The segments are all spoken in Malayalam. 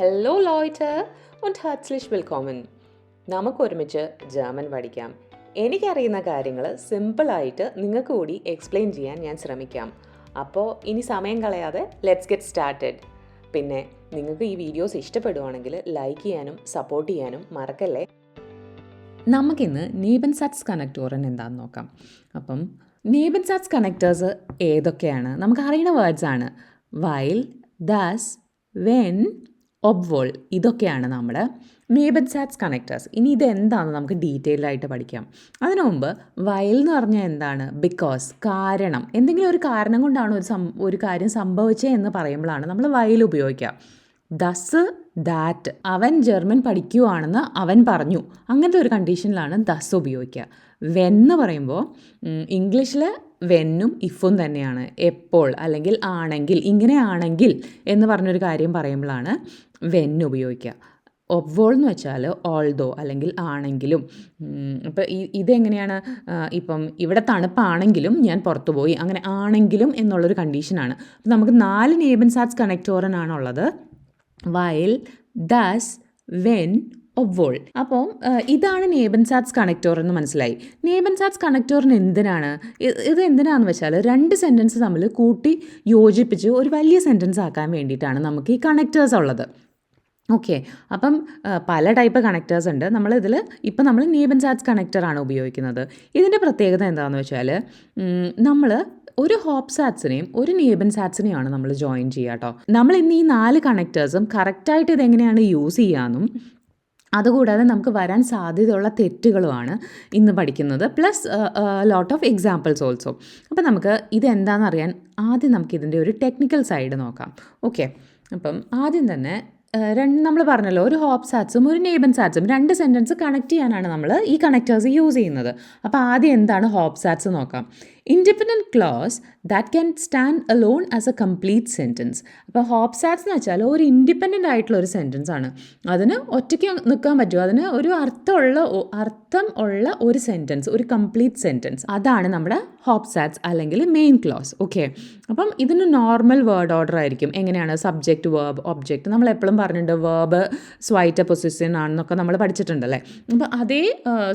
ഹലോ ലോയ്റ്റ് und herzlich willkommen. നമുക്ക് ഒരുമിച്ച് ജർമ്മൻ പഠിക്കാം. എനിക്കറിയുന്ന കാര്യങ്ങൾ സിമ്പിളായിട്ട് നിങ്ങൾക്ക് കൂടി എക്സ്പ്ലെയിൻ ചെയ്യാൻ ഞാൻ ശ്രമിക്കാം. അപ്പോൾ ഇനി സമയം കളയാതെ ലെറ്റ്സ് ഗെറ്റ് സ്റ്റാർട്ടഡ് പിന്നെ നിങ്ങൾക്ക് ഈ വീഡിയോസ് ഇഷ്ടപ്പെടുവാണെങ്കിൽ ലൈക്ക് ചെയ്യാനും സപ്പോർട്ട് ചെയ്യാനും മറക്കല്ലേ? നമുക്കിന്ന് നീബൻ സാറ്റ്സ് കണക്ടോറൻ എന്താണെന്ന് നോക്കാം. അപ്പം നീബൻ സാറ്റ്സ് കണക്ടേഴ്സ് ഏതൊക്കെയാണ്? നമുക്ക് അറിയുന്ന ആണ്. വൈൽ ദാസ് വെൻ ഒബ്വോൾ ഇതൊക്കെയാണ് നമ്മൾ മേബൻ സാറ്റ്സ് കണക്ടേഴ്സ്. ഇനി ഇതെന്താണെന്ന് നമുക്ക് ഡീറ്റെയിൽഡ് ആയിട്ട് പഠിക്കാം. അതിനു മുമ്പ് വയൽ എന്ന് പറഞ്ഞാൽ എന്താണ്? ബിക്കോസ് കാരണം. എന്തെങ്കിലും ഒരു കാരണം കൊണ്ടാണ് ഒരു സം ഒരു കാര്യം സംഭവിച്ചേ എന്ന് പറയുമ്പോഴാണ് നമ്മൾ വയൽ ഉപയോഗിക്കുക. ദസ് ദാറ്റ്. അവൻ ജർമ്മൻ പഠിക്കുവാണെന്ന് അവൻ പറഞ്ഞു. അങ്ങനത്തെ ഒരു കണ്ടീഷനിലാണ് ദസ് ഉപയോഗിക്കുക. വെന്ന് പറയുമ്പോൾ ഇംഗ്ലീഷിൽ വെന്നും ഇഫും തന്നെയാണ്. എപ്പോൾ അല്ലെങ്കിൽ ആണെങ്കിൽ ഇങ്ങനെയാണെങ്കിൽ എന്ന് പറഞ്ഞൊരു കാര്യം പറയുമ്പോഴാണ് വെൻ ഉപയോഗിക്കുക. ഒവ്വോൾ എന്ന് വെച്ചാൽ ഓൾദോ അല്ലെങ്കിൽ ആണെങ്കിലും. ഇപ്പോൾ ഈ ഇതെങ്ങനെയാണ്? ഇപ്പം ഇവിടെ തണുപ്പാണെങ്കിലും ഞാൻ പുറത്തു പോയി. അങ്ങനെ ആണെങ്കിലും എന്നുള്ളൊരു കണ്ടീഷനാണ്. അപ്പം നമുക്ക് നാല് നേബൻ സാറ്റ്സ് കണക്ടോറനാണുള്ളത് വയൽ ദാസ് വെൻ ഒവ്വോൾ അപ്പോൾ ഇതാണ് നേബൻ സാറ്റ്സ് കണക്ടോർ എന്ന് മനസ്സിലായി. നേബൻ സാറ്റ്സ് കണക്ടോറിന് എന്തിനാണ്? ഇത് എന്തിനാന്ന് വെച്ചാൽ രണ്ട് സെന്റൻസ് തമ്മിൽ കൂട്ടി യോജിപ്പിച്ച് ഒരു വലിയ സെന്റൻസ് ആക്കാൻ വേണ്ടിയിട്ടാണ് നമുക്ക് ഈ കണക്ടേഴ്സ് ഉള്ളത്. ഓക്കെ അപ്പം പല ടൈപ്പ് കണക്ടേഴ്സ് ഉണ്ട്. നമ്മളിതിൽ ഇപ്പം നമ്മൾ നേബൻ സാറ്റ്സ് കണക്ടറാണ് ഉപയോഗിക്കുന്നത്. ഇതിന്റെ പ്രത്യേകത എന്താണെന്ന് വെച്ചാൽ നമ്മൾ ഒരു ഹോപ്പ് സാറ്റ്സിനെയും ഒരു നേബൻ സാറ്റ്സിനെയാണ് നമ്മൾ ജോയിൻ ചെയ്യുക കേട്ടോ നമ്മൾ ഇന്ന് ഈ നാല് കണക്ടേഴ്സും കറക്റ്റായിട്ട് ഇതെങ്ങനെയാണ് യൂസ് ചെയ്യാമെന്നും അതുകൂടാതെ നമുക്ക് വരാൻ സാധ്യതയുള്ള തെറ്റുകളുമാണ് ഇന്ന് പഠിക്കുന്നത്. Plus lot of examples also അപ്പോൾ നമുക്ക് ഇതെന്താണെന്ന് അറിയാൻ ആദ്യം നമുക്കിതിന്റെ ഒരു ടെക്നിക്കൽ സൈഡ് നോക്കാം. ഓക്കെ അപ്പം ആദ്യം തന്നെ രണ്ട് നമ്മൾ പറഞ്ഞല്ലോ ഒരു ഹോപ്പ് സാറ്റ്സും ഒരു നേബൻ സാറ്റ്സും രണ്ട് സെന്റൻസ് കണക്ട് ചെയ്യാനാണ് നമ്മൾ ഈ കണക്റ്റേഴ്സ് യൂസ് ചെയ്യുന്നത്. അപ്പോൾ ആദ്യം എന്താണ് ഹോപ്പ് സാറ്റ്സ് നോക്കാം. Independent clause that can stand alone as a complete sentence അപ്പോൾ ഹോപ്പ് സാറ്റ്സ് എന്ന് വെച്ചാൽ ഒരു ഇൻഡിപെൻഡന്റ് ആയിട്ടുള്ള ഒരു സെന്റൻസ് ആണ്. അതിന് ഒറ്റയ്ക്ക് നിൽക്കാൻ പറ്റുമോ അതിന് ഒരു അർത്ഥമുള്ള അർത്ഥം ഉള്ള ഒരു സെന്റൻസ് ഒരു കംപ്ലീറ്റ് സെന്റൻസ് അതാണ് നമ്മുടെ ഹോപ്പ് സാറ്റ്സ് അല്ലെങ്കിൽ മെയിൻ ക്ലോസ് ഓക്കെ അപ്പം ഇതിന് നോർമൽ വേർഡ് ഓർഡർ ആയിരിക്കും. എങ്ങനെയാണ്? സബ്ജക്റ്റ് വേർബ് ഒബ്ജക്റ്റ് നമ്മൾ എപ്പോഴും പറഞ്ഞിട്ടുണ്ട് വേർബ് സ്വൈറ്റ പൊസിഷൻ ആണെന്നൊക്കെ നമ്മൾ പഠിച്ചിട്ടുണ്ടല്ലേ? അപ്പോൾ അതേ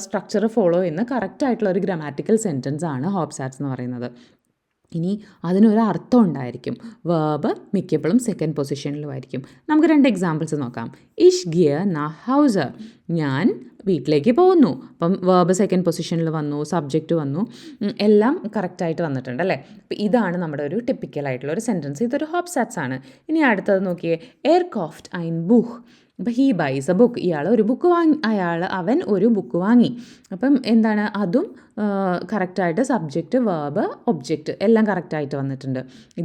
സ്ട്രക്ചർ ഫോളോ ചെയ്യുന്ന കറക്റ്റ് ആയിട്ടുള്ള ഒരു ഗ്രാമാറ്റിക്കൽ സെന്റൻസ് ആണ് ഹോബ്സാറ്റ്സ് എന്ന് പറയുന്നത്. ഇനി അതിനൊരു അർത്ഥം ഉണ്ടായിരിക്കും വേർബ് മിക്കപ്പോഴും സെക്കൻഡ് പൊസിഷനിലുമായിരിക്കും നമുക്ക് രണ്ട് എക്സാമ്പിൾസ് നോക്കാം. ഇഷ് ഗിയർ ന ഹൗസ് ഞാൻ വീട്ടിലേക്ക് പോകുന്നു. അപ്പം വേർബ് സെക്കൻഡ് പൊസിഷനിൽ വന്നു സബ്ജക്റ്റ് വന്നു. എല്ലാം കറക്റ്റായിട്ട് വന്നിട്ടുണ്ട് അല്ലേ? അപ്പം ഇതാണ് നമ്മുടെ ഒരു ടിപ്പിക്കൽ ആയിട്ടുള്ള ഒരു സെന്റൻസ് ഇതൊരു ഹോപ്പ് സാറ്റ്സ് ആണ്. ഇനി അടുത്തത് നോക്കിയേ. എയർ കോഫ്റ്റ് ഐൻ ബുഹ് അപ്പോൾ ഹീ ബൈസ് എ ബുക്ക് ഇയാൾ ഒരു ബുക്ക് വാങ്ങി അയാൾ അവൻ ഒരു ബുക്ക് വാങ്ങി. അപ്പം എന്താണ്? അതും കറക്റ്റായിട്ട് സബ്ജക്റ്റ് വേർബ് ഒബ്ജക്റ്റ് എല്ലാം കറക്റ്റായിട്ട് വന്നിട്ടുണ്ട്.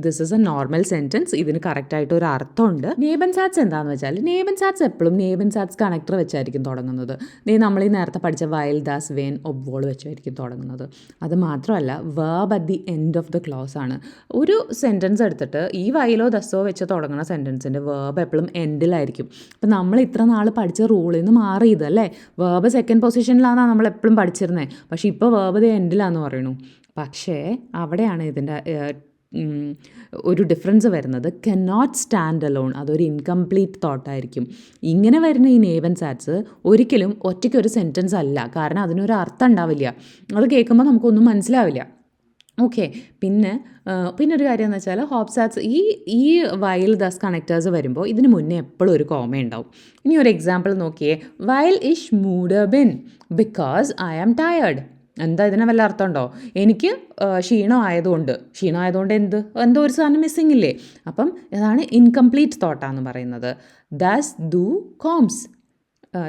This is a normal sentence ഇതിന് കറക്റ്റായിട്ട് ഒരു അർത്ഥമുണ്ട്. നേബൻ സാറ്റ്സ് എന്താണെന്ന് വെച്ചാൽ നേബൻ സാറ്റ്സ് എപ്പോഴും നേബൻ സാറ്റ്സ് കണക്ടർ വെച്ചായിരിക്കും തുടങ്ങുന്നത്. നീ നമ്മൾ ഈ നേരത്തെ പഠിച്ച വയൽ ദാസ് വേൻ ഒബ്വോൾ വെച്ചായിരിക്കും തുടങ്ങുന്നത്. അത് മാത്രമല്ല verb at the end of the clause ആണ്. ഒരു സെന്റൻസ് എടുത്തിട്ട് ഈ വയലോ ദസോ വെച്ച് തുടങ്ങുന്ന സെന്റൻസിന്റെ വേർബ് എപ്പോഴും എൻഡിലായിരിക്കും അപ്പം നമ്മൾ ഇത്ര നാൾ പഠിച്ച റൂളിൽ നിന്ന് മാറിയത് അല്ലേ? വേർബ് സെക്കൻഡ് പൊസിഷനിലാണ് നമ്മൾ എപ്പോഴും പഠിച്ചിരുന്നത് പക്ഷേ ഇപ്പോൾ വേർബ് ദ എൻഡിലാന്ന് പറയണു പക്ഷേ അവിടെയാണ് ഇതിന്റെ ഒരു ഡിഫറൻസ് വരുന്നത്. കെൻ നോട്ട് സ്റ്റാൻഡ് അലോൺ അതൊരു ഇൻകംപ്ലീറ്റ് തോട്ടായിരിക്കും ഇങ്ങനെ വരുന്ന ഈ നേവൻ സാറ്റ്സ് ഒരിക്കലും ഒറ്റയ്ക്ക് ഒരു സെന്റൻസ് അല്ല. കാരണം അതിനൊരു അർത്ഥം ഉണ്ടാവില്ല. അത് കേൾക്കുമ്പോൾ നമുക്കൊന്നും മനസ്സിലാവില്ല. ഓക്കെ പിന്നെ പിന്നെ ഒരു കാര്യം എന്ന് വെച്ചാൽ ഹോപ്പ് സാറ്റ്സ് ഈ ഈ വയൽ ദസ് കണക്റ്റേഴ്സ് വരുമ്പോൾ ഇതിന് മുന്നേ എപ്പോഴും ഒരു കോമ ഉണ്ടാവും. ഇനി ഒരു എക്സാമ്പിൾ നോക്കിയേ. വയൽ ഇഷ് മൂഡ് ബിൻ ബിക്കോസ് ഐ ആം ടയേർഡ് എന്താ ഇതിനെ വല്ല അർത്ഥമുണ്ടോ? എനിക്ക് ക്ഷീണമായതുകൊണ്ട്. ക്ഷീണം ആയതുകൊണ്ട് ക്ഷീണം ആയതുകൊണ്ട് എന്ത്? എന്തോ ഒരു സാധനം മിസ്സിംഗ് ഇല്ലേ? അപ്പം ഇതാണ് ഇൻകംപ്ലീറ്റ് തോട്ടാന്ന് പറയുന്നത്. ദാസ് ദു കോംസ്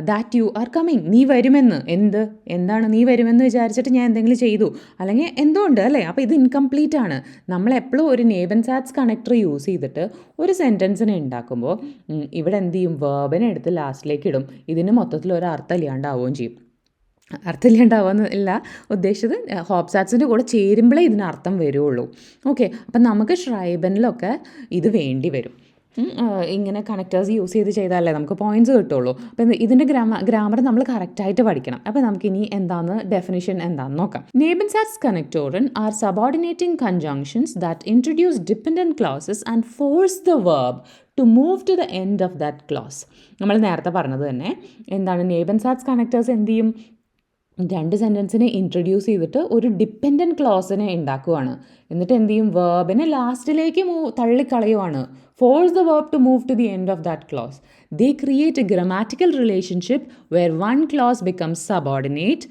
ദാറ്റ് യു ആർ കമ്മിങ് നീ വരുമെന്ന്. എന്ത്? എന്താണ് നീ വരുമെന്ന് വിചാരിച്ചിട്ട് ഞാൻ എന്തെങ്കിലും ചെയ്തു? അല്ലെങ്കിൽ എന്തോ ഉണ്ട് അല്ലേ? അപ്പോൾ ഇത് ഇൻകംപ്ലീറ്റ് ആണ്. നമ്മൾ എപ്പോഴും ഒരു നേബൻ സാറ്റ്സ് കണക്ടർ യൂസ് ചെയ്തിട്ട് ഒരു സെന്റൻസിനെ ഉണ്ടാക്കുമ്പോൾ ഇവിടെ എന്ത് ചെയ്യും? വേർബിനെ എടുത്ത് ലാസ്റ്റിലേക്ക് ഇടും. ഇതിന് മൊത്തത്തിൽ ഒരു അർത്ഥം ഇല്ലാണ്ടാവുകയും ചെയ്യും. അർത്ഥമില്ലാണ്ടാവുന്നില്ല ഉദ്ദേശിച്ചത് ഹോപ്പ് സാറ്റ്സിന്റെ കൂടെ ചേരുമ്പോഴേ ഇതിന് അർത്ഥം വരുള്ളൂ. ഓക്കെ അപ്പം നമുക്ക് ഷ്രൈബനിലൊക്കെ ഇത് വേണ്ടി വരും. ഇങ്ങനെ കണക്റ്റേഴ്സ് യൂസ് ചെയ്ത് ചെയ്താലേ നമുക്ക് പോയിന്റ്സ് കിട്ടുള്ളൂ. അപ്പം ഇതിന്റെ ഗ്രാമ ഗ്രാമർ നമ്മൾ കറക്റ്റായിട്ട് പഠിക്കണം. അപ്പം നമുക്ക് ഇനി എന്താണ് ഡെഫിനിഷൻ എന്താണെന്ന് നോക്കാം. നേബൻസാറ്റ്സ് കണക്ടോറൻ are subordinating conjunctions that introduce dependent clauses and force the verb to move to the end of that clause. നമ്മൾ നേരത്തെ പറഞ്ഞത് തന്നെ എന്താണ് നേബൻ സാറ്റ്സ് കണക്റ്റേഴ്സ് എന്ത് ചെയ്യും? രണ്ട് സെന്റൻസിനെ ഇൻട്രൊഡ്യൂസ് ചെയ്തിട്ട് ഒരു ഡിപ്പെൻഡന്റ് ക്ലോസിനെ ഉണ്ടാക്കുവാണ് എന്നിട്ട് എന്ത് ചെയ്യും? വേർബിനെ ലാസ്റ്റിലേക്ക് move തള്ളിക്കളയുവാണ്. Force the verb to move to the end of that clause they create a grammatical relationship where one clause becomes subordinate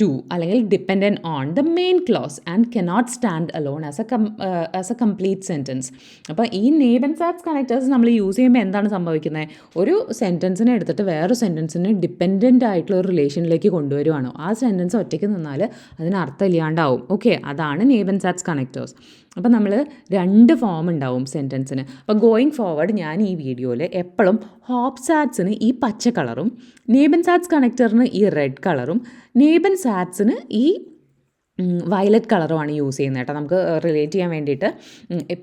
to അല്ലെങ്കിൽ dependent on the main clause and cannot stand alone as a come as a complete sentence അപ്പോൾ ഈ നേബൻ സാറ്റ്സ് കണക്റ്റേഴ്സ് നമ്മൾ യൂസ് ചെയ്യുമ്പോൾ എന്താണ് സംഭവിക്കുന്നത്? ഒരു സെന്റൻസിനെ എടുത്തിട്ട് വേറൊരു സെന്റൻസിനെ ഡിപ്പെൻഡന്റ് ആയിട്ടുള്ള ഒരു റിലേഷനിലേക്ക് കൊണ്ടുവരുവാണോ. ആ സെന്റൻസ് ഒറ്റയ്ക്ക് നിന്നാൽ അതിന് അർത്ഥം ഇല്ലാണ്ടാവും ഓക്കെ അതാണ് നേബൻ സാറ്റ്സ് കണക്റ്റേഴ്സ് അപ്പോൾ നമ്മൾ രണ്ട് ഫോം ഉണ്ടാവും സെന്റൻസിന് അപ്പോൾ ഗോയിങ് ഫോർവേഡ് ഞാൻ ഈ വീഡിയോയിൽ എപ്പോഴും ഹോപ്പ് സാറ്റ്സിന് ഈ പച്ച കളറും നേബൻ സാറ്റ്സ് കണക്ടറിന് ഈ റെഡ് കളറും നേബൻ സാറ്റ്സിന് ഈ വയലറ്റ് കളറുമാണ് യൂസ് ചെയ്യുന്നത് കേട്ടോ. നമുക്ക് റിലേറ്റ് ചെയ്യാൻ വേണ്ടിയിട്ട്.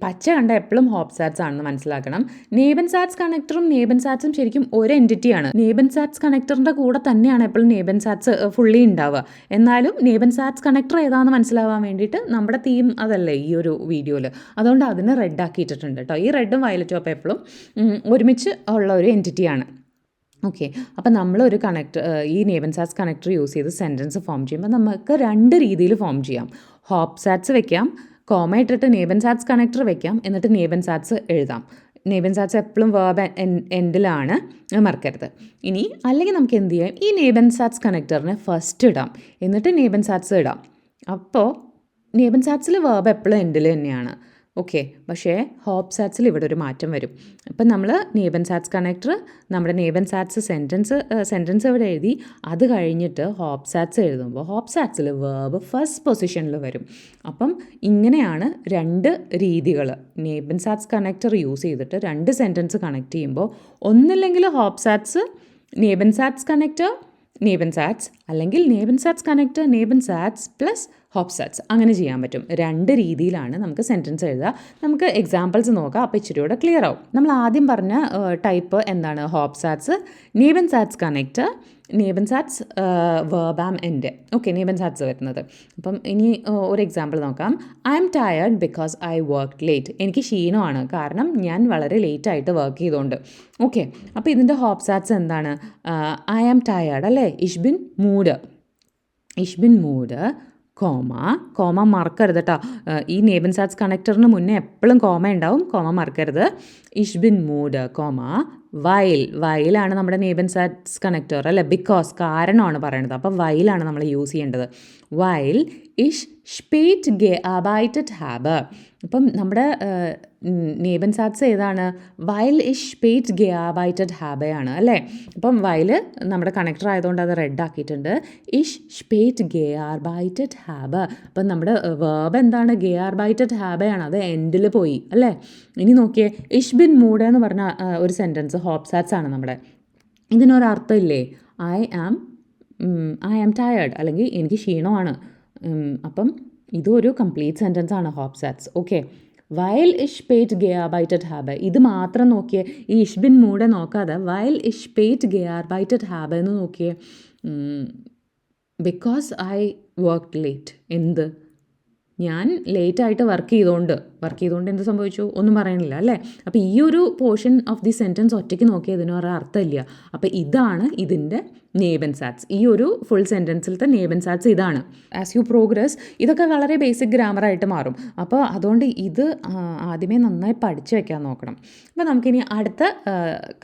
പച്ച കണ്ട എപ്പോഴും ഹോപ്പ് സാറ്റ്സ് ആണെന്ന് മനസ്സിലാക്കണം. നേബൻ സാറ്റ്സ് കണക്ടറും നേബൻ സാറ്റ്സും ശരിക്കും ഒരു എന്റിറ്റിയാണ് നേബൻ സാറ്റ്സ് കണക്ടറിന്റെ കൂടെ തന്നെയാണ് എപ്പോഴും നേബൻ സാറ്റ്സ് ഫുള്ളി ഉണ്ടാവുക. എന്നാലും നേബൻ സാറ്റ്സ് കണക്ടർ ഏതാണെന്ന് മനസ്സിലാവാൻ വേണ്ടിയിട്ട് നമ്മുടെ തീം അതല്ലേ ഈ ഒരു വീഡിയോയിൽ അതുകൊണ്ട് അതിനെ റെഡ് ആക്കിയിട്ടിട്ടുണ്ട് കേട്ടോ. ഈ റെഡും വയലറ്റും അപ്പോൾ എപ്പോഴും ഒരുമിച്ച് ഉള്ള ഒരു എന്റിറ്റിയാണ് ഓക്കെ അപ്പോൾ നമ്മളൊരു കണക്ട് ഈ നേബൻ സാറ്റ്സ് കണക്ടർ യൂസ് ചെയ്ത് സെന്റൻസ് ഫോം ചെയ്യുമ്പോൾ നമുക്ക് രണ്ട് രീതിയിൽ ഫോം ചെയ്യാം. ഹോപ്പ് സാറ്റ്സ് വെക്കാം കോമ ഇട്ടിട്ട് നേബൻ സാറ്റ്സ് കണക്ടർ വെക്കാം എന്നിട്ട് നേബൻ സാറ്റ്സ് എഴുതാം. നേബൻ സാറ്റ്സ് എപ്പോഴും വേർബ് എൻഡിലാണ് മറക്കരുത്. ഇനി അല്ലെങ്കിൽ നമുക്ക് എന്ത് ചെയ്യാം? ഈ നേബൻ സാറ്റ്സ് കണക്ടറിനെ ഫസ്റ്റ് ഇടാം എന്നിട്ട് നേബൻ സാറ്റ്സ് ഇടാം. അപ്പോൾ നേബൻ സാറ്റ്സിൽ വേർബ് എപ്പോഴും എൻഡിൽ തന്നെയാണ്. ഓക്കെ പക്ഷേ ഹോപ്പ് സാറ്റ്സിൽ ഇവിടെ ഒരു മാറ്റം വരും. ഇപ്പം നമ്മൾ നേബൻ സാറ്റ്സ് കണക്ടർ നമ്മുടെ നേബൻ സാറ്റ്സ് സെന്റൻസ് സെന്റൻസ് ഇവിടെ എഴുതി? അത് കഴിഞ്ഞിട്ട് ഹോപ്പ് സാറ്റ്സ് എഴുതുമ്പോൾ ഹോപ്പ് സാറ്റ്സിൽ വേർബ് ഫസ്റ്റ് പൊസിഷനിൽ വരും. അപ്പം ഇങ്ങനെയാണ് രണ്ട് രീതികൾ നേബൻ സാറ്റ്സ് കണക്ടർ യൂസ് ചെയ്തിട്ട് രണ്ട് സെന്റൻസ് കണക്ട് ചെയ്യുമ്പോൾ ഒന്നില്ലെങ്കിൽ ഹോപ്പ് സാറ്റ്സ് നേബൻ സാറ്റ്സ് കണക്ടർ നേബൻ സാറ്റ്സ് അല്ലെങ്കിൽ നേബൻ സാറ്റ്സ് കണക്ടർ നേബൻ സാറ്റ്സ് പ്ലസ് ഹോപ്പ് സാറ്റ്സ് അങ്ങനെ ചെയ്യാൻ പറ്റും. രണ്ട് രീതിയിലാണ് നമുക്ക് സെന്റൻസ് എഴുതുക. നമുക്ക് എക്സാമ്പിൾസ് നോക്കാം. അപ്പോൾ ഇച്ചിരി കൂടെ ക്ലിയർ ആവും. നമ്മൾ ആദ്യം പറഞ്ഞ ടൈപ്പ് എന്താണ്? ഹോപ്സാറ്റ്സ് നീവൻ സാറ്റ്സ് കണക്റ്റ് നേബൻ സാറ്റ്സ് വേബാം എന്റെ ഓക്കെ നേബൻ സാറ്റ്സ് വരുന്നത്. അപ്പം ഇനി ഒരു എക്സാമ്പിൾ നോക്കാം. I'm tired because I work late എനിക്ക് ക്ഷീണമാണ്. കാരണം ഞാൻ വളരെ ലേറ്റ് ആയിട്ട് വർക്ക് ചെയ്തുകൊണ്ട് ഓക്കെ അപ്പോൾ ഇതിന്റെ ഹോപ്പ് സാറ്റ്സ് എന്താണ്? ഐ ആം ടയേർഡ് അല്ലേ? ഇഷ്ബിൻ മൂഡ്. ഇഷ്ബിൻ മൂഡ്. കോമ കോമ മറക്കരുത് കേട്ടോ ഈ നേബൻ സാറ്റ്സ് കണക്ടറിന് മുന്നേ എപ്പോഴും കോമ ഉണ്ടാവും കോമ മറക്കരുത്. ഇഷ്ബിൻ മൂഡ് കോമ. വയൽ വയലാണ് നമ്മുടെ നേബൻ സാറ്റ്സ് കണക്ടർ അല്ലെ? ബിക്കോസ് കാരണമാണ് പറയണത്. അപ്പോൾ വയലാണ് നമ്മൾ യൂസ് ചെയ്യേണ്ടത്. വയൽ ഇഷ് സ്പേറ്റ് ഗെ അബൈറ്റഡ് ഹാബ്. അപ്പം നമ്മുടെ നേബൻ സാറ്റ്സ് ഏതാണ്? വയൽ ഇഷ് പേറ്റ് ഗെ അബൈറ്റഡ് ഹാബയാണ് അല്ലേ? അപ്പം വയൽ നമ്മുടെ കണക്ടർ ആയതുകൊണ്ട് അത് റെഡ് ആക്കിയിട്ടുണ്ട്. ഇഷ് ഷ്പേറ്റ് ഗെ ആർബൈറ്റഡ് ഹാബ്. അപ്പം നമ്മുടെ വേർബ് എന്താണ്? ഗെ ആർബൈറ്റഡ് ഹാബയാണ് അത് എൻഡിൽ പോയി അല്ലേ? ഇനി നോക്കിയേ ഇഷ് ബിൻ മൂഡ് എന്ന് പറഞ്ഞ ഒരു സെന്റൻസ് ഹോപ്സാറ്റ്സ് ആണ് നമ്മുടെ. ഇതിനൊരർത്ഥമില്ലേ I am I am tired അല്ലെങ്കിൽ എനിക്ക് ക്ഷീണമാണ്. ഉം, ഇതൊരു കംപ്ലീറ്റ് സെന്റൻസ് ആണ് ഹോപ്സാറ്റ്സ് ഓക്കെ വയൽ ഇഷ് പേറ്റ് ഗെയാബൈറ്റഡ് ഹാബ് ഇത് മാത്രം നോക്കിയേ. ഈ ഇഷ്ബിൻ മൂടെ നോക്കാതെ വയൽ ഇഷ് പേറ്റ് ഗെയാർബൈറ്റഡ് ഹാബ് എന്ന് നോക്കിയേ. ബിക്കോസ് ഐ വർക്ക് ലേറ്റ് എന്ത്? ഞാൻ ലേറ്റായിട്ട് വർക്ക് ചെയ്തുകൊണ്ട് വർക്ക് ചെയ്തുകൊണ്ട് എന്ത് സംഭവിച്ചു? ഒന്നും പറയണില്ല അല്ലേ? അപ്പോൾ ഈ ഒരു പോർഷൻ ഓഫ് ദി സെന്റൻസ് ഒറ്റയ്ക്ക് നോക്കിയതിന് ഒരു അർത്ഥമില്ല. അപ്പോൾ ഇതാണ് ഇതിന്റെ നേബൻ സാറ്റ്സ് ഈ ഒരു ഫുൾ സെന്റൻസിലത്തെ നേബൻ സാറ്റ്സ് ഇതാണ്. ആസ് യു പ്രോഗ്രസ് ഇതൊക്കെ വളരെ ബേസിക് ഗ്രാമറായിട്ട് മാറും. അപ്പോൾ അതുകൊണ്ട് ഇത് ആദ്യമേ നന്നായി പഠിച്ചു വെക്കാൻ നോക്കണം. അപ്പോൾ നമുക്കിനി അടുത്ത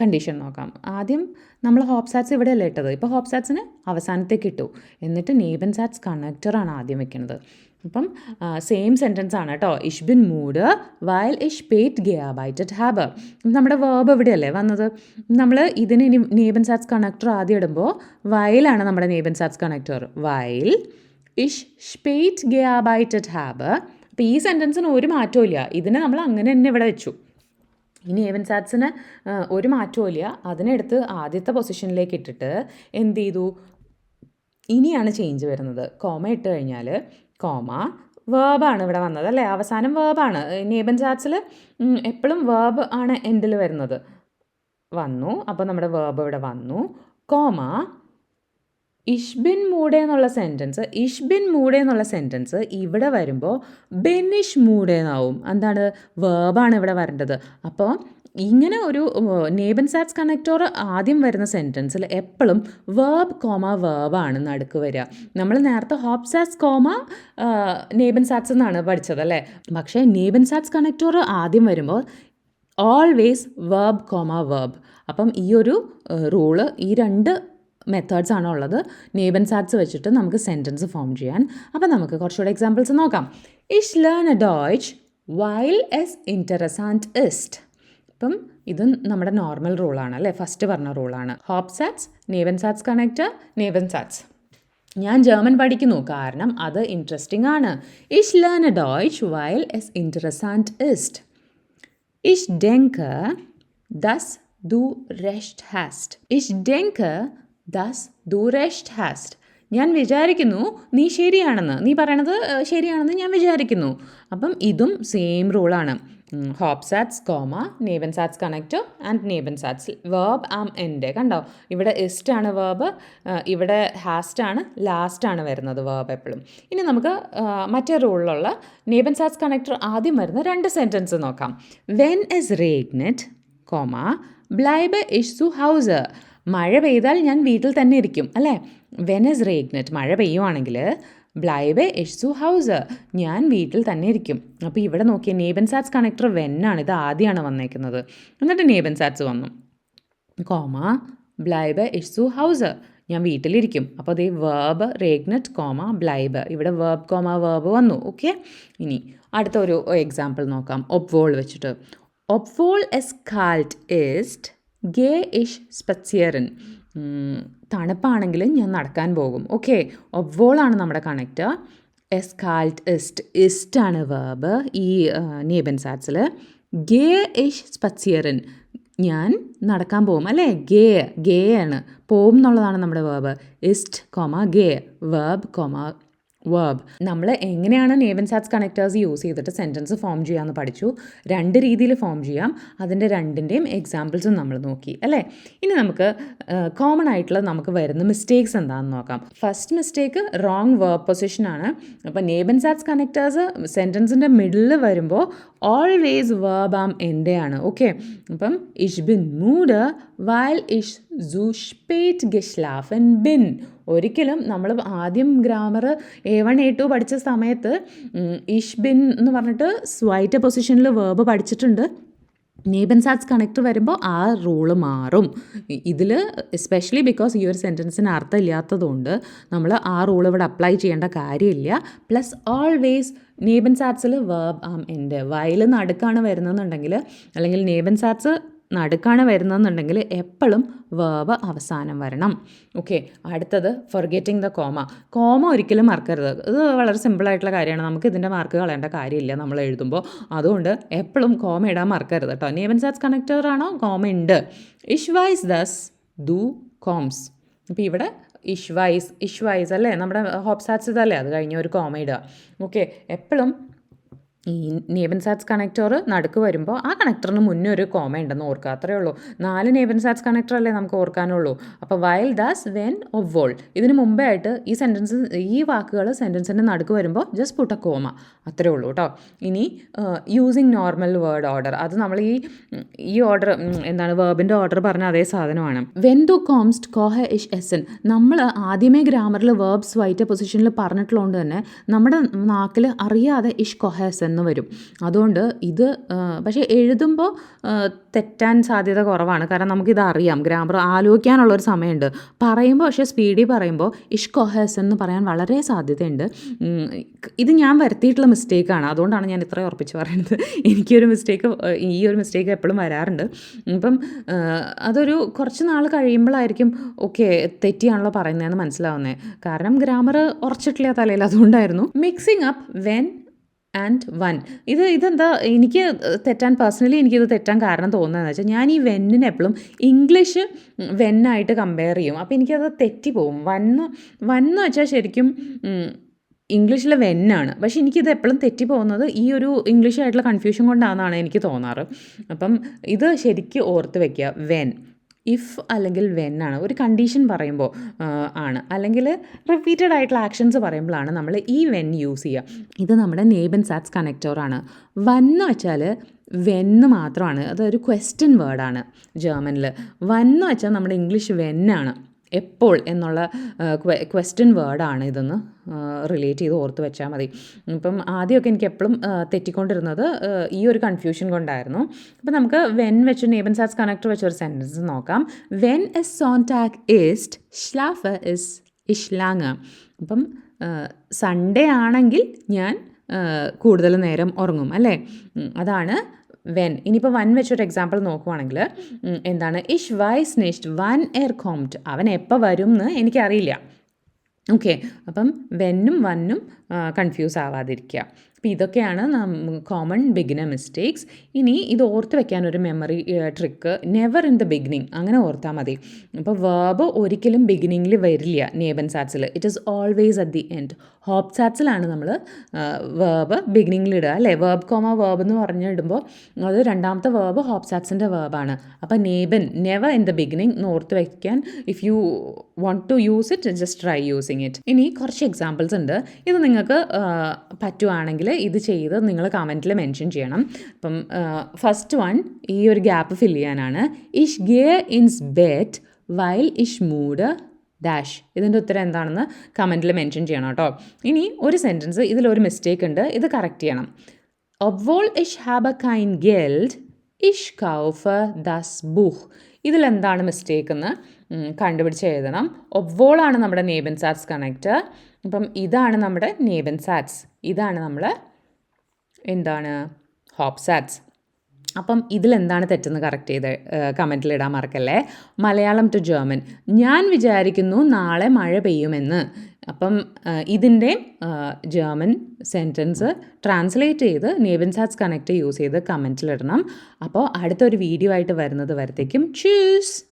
കണ്ടീഷൻ നോക്കാം. ആദ്യം നമ്മൾ ഹോപ്പ് സാറ്റ്സ് ഇവിടെയല്ലേ ഇട്ടത്? ഇപ്പോൾ ഹോപ്പ് സാറ്റ്സിന് അവസാനത്തേക്ക് ഇട്ടു എന്നിട്ട് നേബൻ സാറ്റ്സ് കണക്ടറാണ് ആദ്യം വെക്കുന്നത് അപ്പം സെയിം സെന്റൻസ് ആണ് കേട്ടോ ഇഷ് ബിൻ മൂഡ് വയൽ ഇഷ് പേറ്റ് ഗെയാബൈറ്റഡ് ഹാബ് നമ്മുടെ വേർബ് എവിടെയല്ലേ വന്നത്? നമ്മൾ ഇതിന് ഇനി നേബൻ സാറ്റ്സ് കണക്ടർ ആദ്യം ഇടുമ്പോൾ വയലാണ് നമ്മുടെ നേബൻ സാറ്റ്സ് കണക്ടർ. വയൽ ഇഷ് സ്പേറ്റ് ഗെയാബൈറ്റഡ് ഹാബ് അപ്പോൾ ഈ സെന്റൻസിന് ഒരു മാറ്റവും ഇതിനെ നമ്മൾ അങ്ങനെ തന്നെ ഇവിടെ വെച്ചു. ഇനി ഏവൻ സാറ്റ്സിന് ഒരു മാറ്റവും ഇല്ല. അതിനെടുത്ത് ആദ്യത്തെ പൊസിഷനിലേക്ക് ഇട്ടിട്ട് എന്ത് ചെയ്തു? ഇനിയാണ് ചേഞ്ച് വരുന്നത്. കോമ ഇട്ട് കഴിഞ്ഞാൽ കോമ വേർബാണ് ഇവിടെ വന്നത് അല്ലേ? അവസാനം വേർബാണ് നേബൻ സാറ്റ്സിൽ എപ്പോഴും വേർബ് ആണ് എൻഡിൽ വരുന്നത്. വന്നു. അപ്പോൾ നമ്മുടെ വേർബ് ഇവിടെ വന്നു. കോമ ഇഷ്ബിൻ മൂടെ എന്നുള്ള സെന്റൻസ് ഇഷ്ബിൻ മൂടെ എന്നുള്ള സെന്റൻസ് ഇവിടെ വരുമ്പോൾ ബെനിഷ് മൂടെ എന്നാവും. എന്താണ്? വേർബാണ് ഇവിടെ വരേണ്ടത്. അപ്പോൾ ഇങ്ങനെ ഒരു നേബൻ സാറ്റ്സ് കണക്ടോർ ആദ്യം വരുന്ന സെന്റൻസിൽ എപ്പോഴും വേർബ് കോമ വേർബാണ് നടുക്ക് വരിക. നമ്മൾ നേരത്തെ ഹോപ്പ് സാറ്റ്സ് കോമ നേബൻ സാറ്റ്സ് എന്നാണ് പഠിച്ചത് അല്ലേ? പക്ഷേ നേബൻ സാറ്റ്സ് കണക്ടോർ ആദ്യം വരുമ്പോൾ ഓൾവേസ് വേർബ് കോമ വേർബ് അപ്പം ഈ ഒരു റൂൾ ഈ രണ്ട് മെത്തേഡ്സ് ആണ് ഉള്ളത്. നേബൻ സാറ്റ്സ് വെച്ചിട്ട് നമുക്ക് സെന്റൻസ് ഫോം ചെയ്യാൻ. അപ്പോൾ നമുക്ക് കുറച്ചുകൂടെ എക്സാമ്പിൾസ് നോക്കാം. ഇഷ് ലേൺ എ ഡോയ്ച്ച് വൈൽ എസ് ഇന്ററസാന്റ് ഇസ്റ്റ് അപ്പം ഇത് നമ്മുടെ നോർമൽ റൂളാണ് അല്ലേ? ഫസ്റ്റ് പറഞ്ഞ റൂളാണ് ഹോപ്പ് സാറ്റ്സ് നേവൻ സാറ്റ്സ് കണക്റ്റ് നേവൻ സാറ്റ്സ് ഞാൻ ജർമ്മൻ പഠിക്കുന്നു. കാരണം അത് ഇൻട്രസ്റ്റിംഗ് ആണ്. ഇഷ് ലേൺ എ ഡോയ്ച്ച് വൈൽ എസ് ഇന്ററസാന്റ് ഇസ്റ്റ് ഇഷ് ഡെങ്ക് ദസ് ദു റെസ്റ്റ് ഹാസ്റ്റ് ഇഷ് denke, dass du ഹാസ്റ്റ്. ഞാൻ വിചാരിക്കുന്നു നീ ശരിയാണെന്ന്. നീ പറയണത് ശരിയാണെന്ന് ഞാൻ വിചാരിക്കുന്നു. അപ്പം ഇതും സെയിം റൂളാണ് ഹോപ്പ് സാറ്റ്സ് കോമ നേവൻ സാറ്റ്സ് കണക്റ്റ് ആൻഡ് നേവൻ സാറ്റ്സ് വേർബ് ആം എന്റെ കണ്ടോ? ഇവിടെ ഇസ്റ്റ് വേർബ് ഇവിടെ ഹാസ്റ്റ് ആണ് ലാസ്റ്റ് ആണ് വരുന്നത് വേർബ് എപ്പോഴും. ഇനി നമുക്ക് മറ്റേ റൂളിലുള്ള നേബൻ സാറ്റ്സ് കണക്റ്റർ ആദ്യം വരുന്ന രണ്ട് സെന്റൻസ് നോക്കാം. വെൻ ഇസ് റേഗ്നെറ്റ് കോമ ബ്ലൈബ് ഇഷ് സു ഹൗസ്. മഴ പെയ്താൽ ഞാൻ വീട്ടിൽ തന്നെ ഇരിക്കും അല്ലേ? വെനസ് റേഗ്നറ്റ് മഴ പെയ്യുവാണെങ്കിൽ ബ്ലൈബെ ഇഷ് സു ഹൗസ്. ഞാൻ വീട്ടിൽ തന്നെ ഇരിക്കും. അപ്പോൾ ഇവിടെ നോക്കിയ നേബൻ സാറ്റ്സ് കണക്ടർ വെന്നാണ് ഇത് ആദ്യമാണ് വന്നേക്കുന്നത്. എന്നിട്ട് നേബൻ സാറ്റ്സ് വന്നു. കോമ ബ്ലൈബ് ഇഷ് ഹൗസ്. ഞാൻ വീട്ടിലിരിക്കും അപ്പോൾ അതേ വേർബ് റേഗ്നറ്റ് കോമ ബ്ലൈബ് ഇവിടെ വേർബ് കോമ വേർബ് വന്നു. ഓക്കെ ഇനി അടുത്ത ഒരു എക്സാമ്പിൾ നോക്കാം. ഒപ്വോൾ വെച്ചിട്ട്. ഒപ്വോൾ എസ് കാൽറ്റ് ഇസ്റ്റ് ഗേ ഇഷ് സ്പെസിയറിൻ തണുപ്പാണെങ്കിൽ ഞാൻ നടക്കാൻ പോകും. ഓക്കെ ഒവ്വോളാണ് നമ്മുടെ കണക്റ്റ് എസ് കാൽറ്റ് ഇസ്റ്റ്. ഇസ്റ്റ് ആണ് വേർബ് ഈ നേബൻ സാറ്റ്സിൽ ഗേ ഇഷ് സ്പെസിയറിൻ ഞാൻ നടക്കാൻ പോകും. അല്ലേ? ഗേ ഗേ ആണ്. പോവും എന്നുള്ളതാണ് നമ്മുടെ വേർബ്. ഇസ്റ്റ് കൊമ ഗേ വേർബ് കോമ വേർബ് നമ്മൾ എങ്ങനെയാണ് നേവൻ സാറ്റ്സ് കണക്റ്റേഴ്സ് യൂസ് ചെയ്തിട്ട് സെന്റൻസ് ഫോം ചെയ്യാമെന്ന് പഠിച്ചു? രണ്ട് രീതിയിൽ ഫോം ചെയ്യാം. അതിന്റെ രണ്ടിന്റെയും എക്സാമ്പിൾസും നമ്മൾ നോക്കി അല്ലേ? ഇനി നമുക്ക് കോമൺ ആയിട്ടുള്ള നമുക്ക് വരുന്ന മിസ്റ്റേക്സ് എന്താണെന്ന് നോക്കാം. ഫസ്റ്റ് മിസ്റ്റേക്ക് റോങ് വേർബ് പൊസിഷനാണ് അപ്പോൾ നേബൻ സാറ്റ്സ് കണക്റ്റേഴ്സ് സെന്റൻസിന്റെ മിഡിൽ വരുമ്പോൾ ഓൾവേസ് വേർബ് ആം എന്റെ ആണ് ഓക്കെ അപ്പം ഇഷ് ബിൻ മൂഡ് വയൽ ഇഷ് സൂഷ്പേറ്റ് ഗിഷ്ലാഫൻ ബിൻ. ഒരിക്കലും നമ്മൾ ആദ്യം grammar A one A two പഠിച്ച സമയത്ത് ഇഷ് ബിൻ എന്ന് പറഞ്ഞിട്ട് സ്വൈറ്റ പൊസിഷനിൽ വേർബ് പഠിച്ചിട്ടുണ്ട്. നേബൻ സാറ്റ്സ് കണക്ട് വരുമ്പോൾ ആ റൂൾ മാറും. ഇതിൽ എസ്പെഷ്യലി ബിക്കോസ് ഈ ഒരു സെന്റൻസിന് അർത്ഥം ഇല്ലാത്തതുകൊണ്ട് നമ്മൾ ആ റൂൾ ഇവിടെ അപ്ലൈ ചെയ്യേണ്ട കാര്യമില്ല. പ്ലസ് ഓൾവേസ് നേബൻ സാറ്റ്സിൽ വേർബ് ആം എന്റെ വയൽ നടുക്കാണ് വരുന്നതെന്നുണ്ടെങ്കിൽ അല്ലെങ്കിൽ നേബൻ സാറ്റ്സ് നടുക്കാണ് വരുന്നതെന്നുണ്ടെങ്കിൽ എപ്പോഴും വേവ് അവസാനം വരണം. ഓക്കെ അടുത്തത് ഫൊർഗെറ്റിംഗ് ദ കോമ കോമ ഒരിക്കലും മറക്കരുത്. ഇത് വളരെ സിമ്പിളായിട്ടുള്ള കാര്യമാണ്. നമുക്ക് ഇതിന്റെ മാർക്ക് കളയേണ്ട കാര്യമില്ല നമ്മൾ എഴുതുമ്പോൾ അതുകൊണ്ട് എപ്പോഴും കോമ ഇടാൻ മറക്കരുത് കേട്ടോ നിയമൻ സാറ്റ്സ് കണക്റ്റർ ആണോ? കോമ ഉണ്ട്. ഇഷ്വൈസ് ദസ് ദു കോംസ് അപ്പോൾ ഇവിടെ ഇഷ്വൈസ് ഇഷ്വൈസ് അല്ലേ? നമ്മുടെ ഹോപ്സാറ്റ്സ് ഇതല്ലേ? അത് കഴിഞ്ഞ ഒരു കോമ ഇടുക. ഓക്കെ എപ്പോഴും ഈ നേബൻ സാറ്റ്സ് കണക്ടർ നടുക്ക് വരുമ്പോൾ ആ കണക്ടറിന് മുന്നേ ഒരു കോമ ഉണ്ടെന്ന് ഓർക്കുക. അത്രേ ഉള്ളൂ. നാല് നേബൻ സാറ്റ്സ് കണക്ടർ അല്ലേ നമുക്ക് ഓർക്കാനുള്ളൂ. അപ്പോൾ വയൽ ദാസ് വെൻ ഒവോൾ ഇതിന് മുമ്പേ ആയിട്ട് ഈ സെന്റൻസ് ഈ വാക്കുകൾ സെന്റൻസിന്റെ നടുക്ക് വരുമ്പോൾ ജസ്റ്റ് പുട്ട കോമ അത്രേ ഉള്ളൂ കേട്ടോ ഇനി യൂസിങ് നോർമൽ വേർഡ് ഓർഡർ അത് നമ്മൾ ഈ ഈ ഓർഡർ എന്താണ് വേർബിന്റെ ഓർഡർ പറഞ്ഞ അതേ സാധനമാണ്. വെൻ ദു കോംസ്റ്റ് കോഹ ഇഷ് എസൻ നമ്മൾ ആദ്യമേ ഗ്രാമറിൽ വേർബ്സ് വൈറ്റ പൊസിഷനിൽ പറഞ്ഞിട്ടുള്ളതുകൊണ്ട് തന്നെ നമ്മുടെ നാക്കിൽ അറിയാതെ ഇഷ് കൊഹേസ് എന്ന് വരും. അതുകൊണ്ട് ഇത് പക്ഷേ എഴുതുമ്പോൾ തെറ്റാൻ സാധ്യത കുറവാണ്. കാരണം നമുക്കിത് അറിയാം ഗ്രാമർ ആലോചിക്കാനുള്ള ഒരു സമയമുണ്ട്. പറയുമ്പോൾ പക്ഷേ സ്പീഡിൽ പറയുമ്പോൾ ഇഷ് കൊഹേസ് എന്ന് പറയാൻ വളരെ സാധ്യതയുണ്ട്. ഇത് ഞാൻ വരുത്തിയിട്ടുള്ള മിസ്റ്റേക്കാണ്. അതുകൊണ്ടാണ് ഞാൻ ഇത്രയും ഉറപ്പിച്ച് പറയുന്നത്. എനിക്കൊരു മിസ്റ്റേക്ക് ഈ ഒരു മിസ്റ്റേക്ക് എപ്പോഴും വരാറുണ്ട്. ഇപ്പം അതൊരു കുറച്ച് നാൾ കഴിയുമ്പോഴായിരിക്കും ഓക്കെ തെറ്റിയാണല്ലോ പറയുന്നതെന്ന് മനസ്സിലാവുന്നത് കാരണം ഗ്രാമർ ഉറച്ചിട്ടില്ല തലയിൽ. അതുകൊണ്ടായിരുന്നു. മിക്സിങ് അപ്പ് വെൻ ആൻഡ് വൺ. ഇത് ഇതെന്താ എനിക്ക് തെറ്റാൻ പേഴ്സണലി എനിക്കിത് തെറ്റാൻ കാരണം തോന്നുന്നതെന്ന് വെച്ചാൽ ഞാൻ ഈ വെന്നിനെ എപ്പോഴും ഇംഗ്ലീഷ് വെന്നായിട്ട് കമ്പയർ ചെയ്യും. അപ്പോൾ എനിക്കത് തെറ്റിപ്പോവും. വന്ന് വന്ന് വെച്ചാൽ ശരിക്കും ഇംഗ്ലീഷിലെ വെന്നാണ് പക്ഷെ എനിക്കിത് എപ്പോഴും തെറ്റി പോകുന്നത് ഈ ഒരു ഇംഗ്ലീഷായിട്ടുള്ള കൺഫ്യൂഷൻ കൊണ്ടാണെന്നാണ് എനിക്ക് തോന്നാറ്. അപ്പം ഇത് ശരിക്കും ഓർത്ത് വെക്കുക. വെൻ. ഇഫ് അല്ലെങ്കിൽ വെൻ ആണ്. ഒരു കണ്ടീഷൻ പറയുമ്പോൾ ആണ്. അല്ലെങ്കിൽ റിപ്പീറ്റഡ് ആയിട്ടുള്ള ആക്ഷൻസ് പറയുമ്പോഴാണ് നമ്മൾ ഈ വെൻ യൂസ് ചെയ്യുക. ഇത് നമ്മുടെ നേബൻ സാറ്റ്സ് കണക്റ്റോറാണ് വൻ എന്ന് വെച്ചാൽ വെന്ന് മാത്രമാണ്. അതൊരു ക്വസ്റ്റ്യൻ വേർഡാണ് ജർമ്മനിൽ എന്ന് വെച്ചാൽ നമ്മുടെ ഇംഗ്ലീഷ് വെന്നാണ് എപ്പോൾ എന്നുള്ള ക്വസ്റ്റ്യൻ വേർഡാണ് ഇതെന്ന് റിലേറ്റ് ചെയ്ത് ഓർത്ത് വെച്ചാൽ മതി. ഇപ്പം ആദ്യമൊക്കെ എനിക്ക് എപ്പോഴും തെറ്റിക്കൊണ്ടിരുന്നത് ഈ ഒരു കൺഫ്യൂഷൻ കൊണ്ടായിരുന്നു. അപ്പം നമുക്ക് വെൻ വെച്ച് നേബൻ കണക്ടർ വെച്ച ഒരു സെന്റൻസ് നോക്കാം. വെൻ എസ് സോൺടാക് ഈസ്റ്റ് ഷ്ലാഫ് ഇസ് ഇഷ്ലാങ്. അപ്പം സൺഡേ ആണെങ്കിൽ ഞാൻ കൂടുതൽ നേരം ഉറങ്ങും അല്ലേ? അതാണ് വെൻ ഇനിയിപ്പോൾ വൻ വെച്ചൊരു എക്സാമ്പിൾ നോക്കുവാണെങ്കിൽ എന്താണ്? ഇഷ് വൈസ് നെസ്റ്റ് വൻ എയർ കോംറ്റ് അവൻ എപ്പോൾ വരും എന്ന് എനിക്കറിയില്ല. ഓക്കെ അപ്പം വെന്നും വന്നും കൺഫ്യൂസ് ആവാതിരിക്കുക. അപ്പോൾ ഇതൊക്കെയാണ് കോമൺ ബിഗിനർ മിസ്റ്റേക്സ് ഇനി ഇത് ഓർത്ത് വെക്കാൻ ഒരു memory trick never in the beginning അങ്ങനെ ഓർത്താൽ മതി. അപ്പോൾ വേർബ് ഒരിക്കലും ബിഗിനിങ്ങിൽ വരില്ല നേബൻ സാറ്റ്സിൽ it is always at the end hope സാറ്റ്സിലാണ് നമ്മൾ വേർബ് ബിഗിനിങ്ങിൽ ഇടുക അല്ലേ? വേർബ് കോമ വേർബ് എന്ന് പറഞ്ഞിടുമ്പോൾ അത് രണ്ടാമത്തെ വേർബ് ഹോപ്പ് സാറ്റ്സിന്റെ വേർബാണ് അപ്പോൾ നേബൻ നെവർ ഇൻ ദ ബിഗിനിങ് എന്ന് ഓർത്ത് വയ്ക്കാൻ if you want to use it just try using it ഇനി കുറച്ച് എക്സാമ്പിൾസ് ഉണ്ട്. ഇത് നിങ്ങൾക്ക് പറ്റുവാണെങ്കിൽ ഇത് ചെയ്ത് നിങ്ങൾ കമന്റിൽ മെൻഷൻ ചെയ്യണം. അപ്പം ഫസ്റ്റ് വൺ ഈ ഒരു ഗ്യാപ്പ് ഫിൽ ചെയ്യാനാണ്. ഇഷ് ഗേ ഇൻസ് ബെറ്റ് വൈൽ ഇഷ് മൂഡ് ഡാഷ് ഇതിന്റെ ഉത്തരം എന്താണെന്ന് കമന്റിൽ മെൻഷൻ ചെയ്യണം കേട്ടോ. ഇനി ഒരു സെന്റൻസ് ഇതിലൊരു മിസ്റ്റേക്ക് ഉണ്ട്. ഇത് കറക്റ്റ് ചെയ്യണം. ഒബ്വോൾ ഇഷ് ഹാബ് എ കൈൻ ഗെൽഡ് ഇഷ് കൗഫ് ദസ് ബുഹ് ഇതിലെന്താണ് മിസ്റ്റേക്ക് എന്ന് കണ്ടുപിടിച്ച് എഴുതണം. ഒബ്വോളാണ് നമ്മുടെ നേബൻ സാറ്റ്സ് കണക്റ്റ് അപ്പം ഇതാണ് നമ്മുടെ നേബൻ സാറ്റ്സ് ഇതാണ് നമ്മൾ എന്താണ് ഹോപ്സാറ്റ്സ് അപ്പം ഇതിലെന്താണ് തെറ്റെന്ന് കറക്റ്റ് ചെയ്ത് കമന്റിൽ ഇടാൻ മറക്കല്ലേ? മലയാളം ടു ജർമ്മൻ ഞാൻ വിചാരിക്കുന്നു നാളെ മഴ പെയ്യുമെന്ന്. അപ്പം ഇതിന്റെ ജർമ്മൻ സെന്റൻസ് ട്രാൻസ്ലേറ്റ് ചെയ്ത് നേവൻ സാറ്റ്സ് കണക്റ്റ് യൂസ് ചെയ്ത് കമന്റിലിടണം അപ്പോൾ അടുത്തൊരു വീഡിയോ ആയിട്ട് വരുന്നത് വരത്തേക്കും. ചൂസ്